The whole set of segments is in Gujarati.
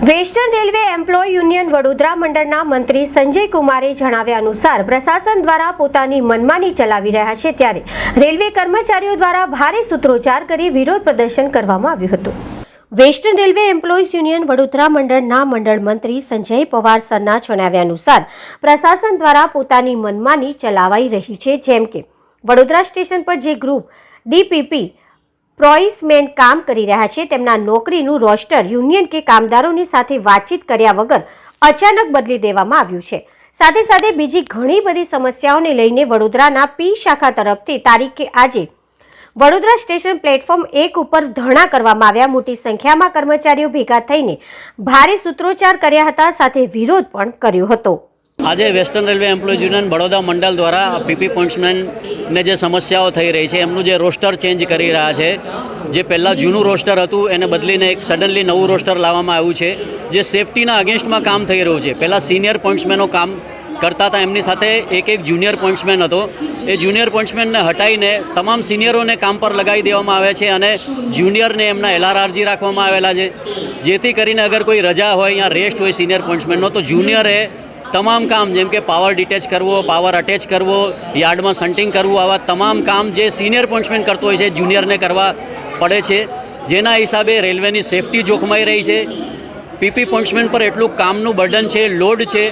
Western Railway employ union Vadodara મંડળના મંત્રી સંજય કુમારે જણાવ્યા અનુસાર પ્રશાસન દ્વારા પોતાની મનમાની ચલાવી રહ્યા છે ત્યારે રેલવે કર્મચારીઓ દ્વારા ભારે સૂત્રોચ્ચાર કરી વિરોધ પ્રદર્શન કરવામાં આવ્યું હતું. Western Railway employees union Vadodara મંડળના મંડળ મંત્રી સંજય પવાર સરના જણાવ્યા અનુસાર પ્રશાસન દ્વારા પોતાની મનમાની ચલાવાઈ રહી છે જેમ કે વડોદરા સ્ટેશન પર જે ગ્રુપ ડીપીપી પ્રોઇસમેન કામ કરી રહ્યા છે. તેમના નોકરીનું રોસ્ટર યુનિયન કે કામદારોની સાથે વાતચીત કર્યા વગર અચાનક બદલી દેવામાં આવ્યું છે. સાથે સાથે બીજી ઘણી બધી સમસ્યાઓને લઈને વડોદરાના પી શાખા તરફથી તારીખે આજે વડોદરા સ્ટેશન પ્લેટફોર્મ એક ઉપર ધરણા કરવામાં આવ્યા. મોટી સંખ્યામાં કર્મચારીઓ ભેગા થઈને ભારે સૂત્રોચ્ચાર કર્યા હતા, સાથે વિરોધ પણ કર્યો હતો. આજે Western Railway employ union Baroda મંડળ દ્વારા પીપી પોઇન્ટ્સમેનને જે સમસ્યાઓ થઈ રહી છે, એમનું જે રોસ્ટર ચેન્જ કરી રહ્યા છે, જે પહેલાં જૂનું રોસ્ટર હતું, એને બદલીને એક સડનલી નવું રોસ્ટર લાવવામાં આવ્યું છે, જે સેફટીના અગેન્સ્ટમાં કામ થઈ રહ્યું છે. પહેલાં સિનિયર પોઇન્ટ્સમેનો કામ કરતા હતા, એમની સાથે એક એક જુનિયર પોઇન્ટ્સમેન હતો. એ જુનિયર પોઇન્ટ્સમેનને હટાવીને તમામ સિનિયરોને કામ પર લગાવી દેવામાં આવે છે અને જુનિયરને એમના એલઆરઆરજી રાખવામાં આવેલા છે. જેથી કરીને અગર કોઈ રજા હોય, યા રેસ્ટ હોય સિનિયર પોઇન્ટ્સમેનનો, તો જુનિયરે તમામ કામ, જેમ કે પાવર ડિટેચ કરવો પાવર અટેચ કરવો, યાર્ડમાં સન્ટિંગ કરવું, આવા તમામ કામ જે સિનિયર પંચમેન કરતો હોય છે જુનિયરને કરવા પડે છે. જેના હિસાબે રેલવેની સેફટી જોખમાઈ રહી છે. પીપી પંચમેન પર એટલું કામનું બર્ડન છે લોડ છે.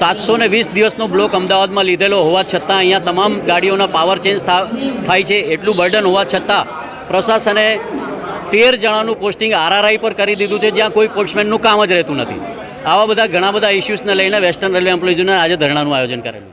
સાતસો ને વીસ દિવસનો બ્લોક અમદાવાદમાં લીધેલો હોવા છતાં અહીંયા તમામ ગાડીઓના પાવર ચેન્જ થાય છે. એટલું બર્ડન હોવા છતાં પ્રશાસને તેર જણાનું પોસ્ટિંગ આરઆરઆઈ પર કરી દીધું છે, જ્યાં કોઈ પોસ્ટમેનનું કામ જ રહેતું નથી. આવા બધા ઘણા બધા ઇસ્યુઝને લઈને વેસ્ટર્ન રેલવે એમ્પ્લોઈઝને આજે ધરણાનું આયોજન કરેલું.